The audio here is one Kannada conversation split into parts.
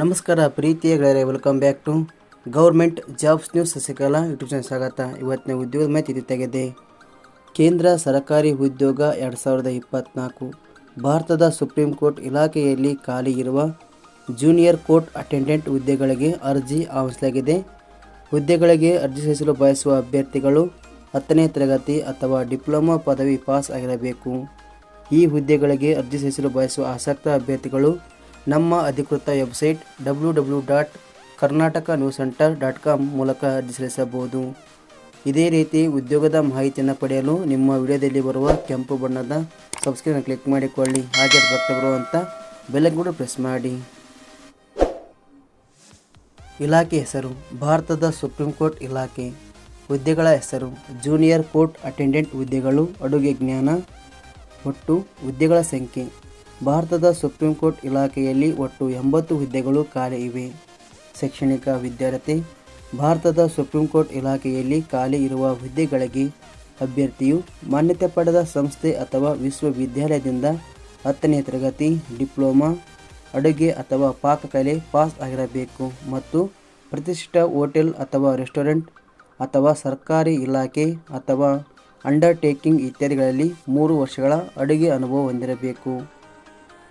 ನಮಸ್ಕಾರ ಪ್ರೀತಿಯ ಗೆಳೆಯರೆ welcome back to government jobs news Sasikala YouTube channel ಸ್ವಾಗತ. ಇವತ್ತಿನ ಉದ್ಯೋಗ ಮಾಹಿತಿ ತೆಗೆದೆ ಕೇಂದ್ರ ಸರ್ಕಾರಿ ಉದ್ಯೋಗ ಎರಡು ಸಾವಿರದ ಇಪ್ಪತ್ತ್ನಾಲ್ಕು ಭಾರತದ ಸುಪ್ರೀಂ ಕೋರ್ಟ್ ಇಲಾಖೆಯಲ್ಲಿ ಖಾಲಿ ಇರುವ ಜೂನಿಯರ್ ಕೋರ್ಟ್ ಅಟೆಂಡೆಂಟ್ ಹುದ್ದೆಗಳಿಗೆ ಅರ್ಜಿ ಆಹ್ವಾನಿಸಲಾಗಿದೆ. ಹುದ್ದೆಗಳಿಗೆ ಅರ್ಜಿ ಸಲ್ಲಿಸಲು ಬಯಸುವ ಅಭ್ಯರ್ಥಿಗಳು ಹತ್ತನೇ ತರಗತಿ ಅಥವಾ ಡಿಪ್ಲೊಮಾ ಪದವಿ ಪಾಸ್ ಆಗಿರಬೇಕು. ಈ ಹುದ್ದೆಗಳಿಗೆ ಅರ್ಜಿ ಸಲ್ಲಿಸಲು ಬಯಸುವ ಆಸಕ್ತ ಅಭ್ಯರ್ಥಿಗಳು ನಮ್ಮ ಅಧಿಕೃತ website W W dot Karnataka news centre dot com ಮೂಲಕ ಅರ್ಜಿ ಸಲ್ಲಿಸಬಹುದು. ಇದೇ ರೀತಿ ಉದ್ಯೋಗದ ಮಾಹಿತಿಯನ್ನು ಪಡೆಯಲು ನಿಮ್ಮ ವಿಡಿಯೋದಲ್ಲಿ ಬರುವ ಕೆಂಪು ಬಣ್ಣದ ಸಬ್ಸ್ಕ್ರೈಬ್ ಕ್ಲಿಕ್ ಮಾಡಿಕೊಳ್ಳಿ. ಹಾಗೆ ಬರ್ತಾ ಬರುವಂಥ ಬೆಲ್ಲನ್ನು ಕೂಡ ಪ್ರೆಸ್ ಮಾಡಿ. ಇಲಾಖೆ ಹೆಸರು, ಭಾರತದ ಸುಪ್ರೀಂ ಕೋರ್ಟ್ ಇಲಾಖೆ. ಹುದ್ದೆಗಳ ಹೆಸರು, ಜೂನಿಯರ್ ಕೋರ್ಟ್ ಅಟೆಂಡೆಂಟ್ ಹುದ್ದೆಗಳು, ಅಡುಗೆ ಜ್ಞಾನ ಒಟ್ಟು ಹುದ್ದೆಗಳ ಸಂಖ್ಯೆ. ಭಾರತದ ಸುಪ್ರೀಂ ಕೋರ್ಟ್ ಇಲಾಖೆಯಲ್ಲಿ ಒಟ್ಟು ಎಂಬತ್ತು ಹುದ್ದೆಗಳು ಖಾಲಿ ಇವೆ. ಶೈಕ್ಷಣಿಕ ವಿದ್ಯಾರ್ಥಿ ಭಾರತದ ಸುಪ್ರೀಂ ಕೋರ್ಟ್ ಇಲಾಖೆಯಲ್ಲಿ ಖಾಲಿ ಇರುವ ಹುದ್ದೆಗಳಿಗೆ ಅಭ್ಯರ್ಥಿಯು ಮಾನ್ಯತೆ ಪಡೆದ ಸಂಸ್ಥೆ ಅಥವಾ ವಿಶ್ವವಿದ್ಯಾಲಯದಿಂದ ಹತ್ತನೇ ತರಗತಿ, ಡಿಪ್ಲೊಮಾ, ಅಡುಗೆ ಅಥವಾ ಪಾಕಕಲೆ ಪಾಸ್ ಆಗಿರಬೇಕು ಮತ್ತು ಪ್ರತಿಷ್ಠಿತ ಹೋಟೆಲ್ ಅಥವಾ ರೆಸ್ಟೋರೆಂಟ್ ಅಥವಾ ಸರ್ಕಾರಿ ಇಲಾಖೆ ಅಥವಾ ಅಂಡರ್ಟೇಕಿಂಗ್ ಇತ್ಯಾದಿಗಳಲ್ಲಿ ಮೂರು ವರ್ಷಗಳ ಅಡುಗೆ ಅನುಭವ ಹೊಂದಿರಬೇಕು.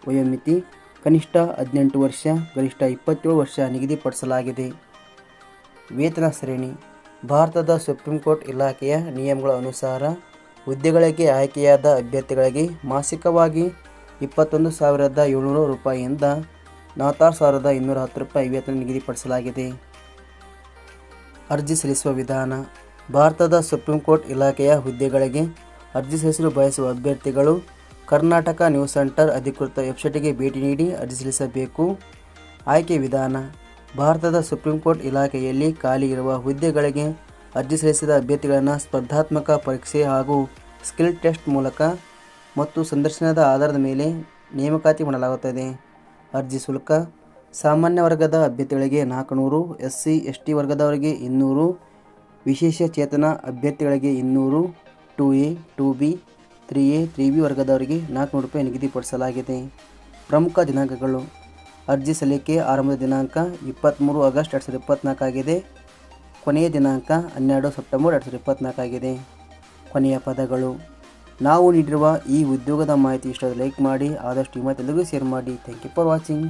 ವಯೋಮಿತಿ ಕನಿಷ್ಠ ಹದಿನೆಂಟು ವರ್ಷ, ಗರಿಷ್ಠ ಇಪ್ಪತ್ತೇಳು ವರ್ಷ ನಿಗದಿಪಡಿಸಲಾಗಿದೆ. ವೇತನ ಶ್ರೇಣಿ ಭಾರತದ ಸುಪ್ರೀಂ ಕೋರ್ಟ್ ಇಲಾಖೆಯ ನಿಯಮಗಳ ಅನುಸಾರ ಹುದ್ದೆಗಳಿಗೆ ಆಯ್ಕೆಯಾದ ಅಭ್ಯರ್ಥಿಗಳಿಗೆ ಮಾಸಿಕವಾಗಿ ಇಪ್ಪತ್ತೊಂದು ಸಾವಿರದ ಏಳ್ನೂರು ರೂಪಾಯಿಯಿಂದ ನಲವತ್ತಾರು ಸಾವಿರದ ಇನ್ನೂರ ಹತ್ತು ರೂಪಾಯಿ ವೇತನ ನಿಗದಿಪಡಿಸಲಾಗಿದೆ. ಅರ್ಜಿ ಸಲ್ಲಿಸುವ ವಿಧಾನ ಭಾರತದ ಸುಪ್ರೀಂ ಕೋರ್ಟ್ ಇಲಾಖೆಯ ಹುದ್ದೆಗಳಿಗೆ ಅರ್ಜಿ ಸಲ್ಲಿಸಲು ಬಯಸುವ ಅಭ್ಯರ್ಥಿಗಳು ಕರ್ನಾಟಕ ನ್ಯೂಸ್ ಸೆಂಟರ್ ಅಧಿಕೃತ ವೆಬ್ಸೈಟ್ಗೆ ಭೇಟಿ ನೀಡಿ ಅರ್ಜಿ ಸಲ್ಲಿಸಬೇಕು. ಆಯ್ಕೆ ವಿಧಾನ. ಭಾರತದ ಸುಪ್ರೀಂ ಕೋರ್ಟ್ ಇಲಾಖೆಯಲ್ಲಿ ಖಾಲಿ ಇರುವ ಹುದ್ದೆಗಳಿಗೆ ಅರ್ಜಿ ಸಲ್ಲಿಸಿದ ಅಭ್ಯರ್ಥಿಗಳನ್ನು ಸ್ಪರ್ಧಾತ್ಮಕ ಪರೀಕ್ಷೆ ಹಾಗೂ ಸ್ಕಿಲ್ ಟೆಸ್ಟ್ ಮೂಲಕ ಮತ್ತು ಸಂದರ್ಶನದ ಆಧಾರದ ಮೇಲೆ ನೇಮಕಾತಿ ಮಾಡಲಾಗುತ್ತದೆ. ಅರ್ಜಿ ಶುಲ್ಕ. ಸಾಮಾನ್ಯ ವರ್ಗದ ಅಭ್ಯರ್ಥಿಗಳಿಗೆ ನಾಲ್ಕುನೂರು ಎಸ್ ಸಿ ಎಸ್ ಟಿ ವರ್ಗದವರಿಗೆ ಇನ್ನೂರು ವಿಶೇಷ ಚೇತನ ಅಭ್ಯರ್ಥಿಗಳಿಗೆ ಇನ್ನೂರು, two A, two B, three A, three B ವರ್ಗದವರಿಗೆ ನಾಲ್ಕುನೂರು ರೂಪಾಯಿ ನಿಗದಿಪಡಿಸಲಾಗಿದೆ ಪ್ರಮುಖ ದಿನಾಂಕಗಳು. ಅರ್ಜಿ ಸಲ್ಲಿಕೆ ಆರಂಭದ ದಿನಾಂಕ ಇಪ್ಪತ್ತ್ಮೂರು ಆಗಸ್ಟ್ ಎರಡು ಸಾವಿರದ ಇಪ್ಪತ್ತ್ನಾಲ್ಕಾಗಿದೆ ಕೊನೆಯ ದಿನಾಂಕ ಹನ್ನೆರಡು ಸೆಪ್ಟೆಂಬರ್ ಎರಡು ಸಾವಿರದ ಇಪ್ಪತ್ತ್ನಾಲ್ಕಾಗಿದೆ ಕೊನೆಯ ಪದಗಳು. ನಾವು ನೀಡಿರುವ ಈ ಉದ್ಯೋಗದ ಮಾಹಿತಿ ಇಷ್ಟದ ಲೈಕ್ ಮಾಡಿ, ಆದಷ್ಟು ಎಲ್ಲರಿಗೂ ಶೇರ್ ಮಾಡಿ. Thank you for watching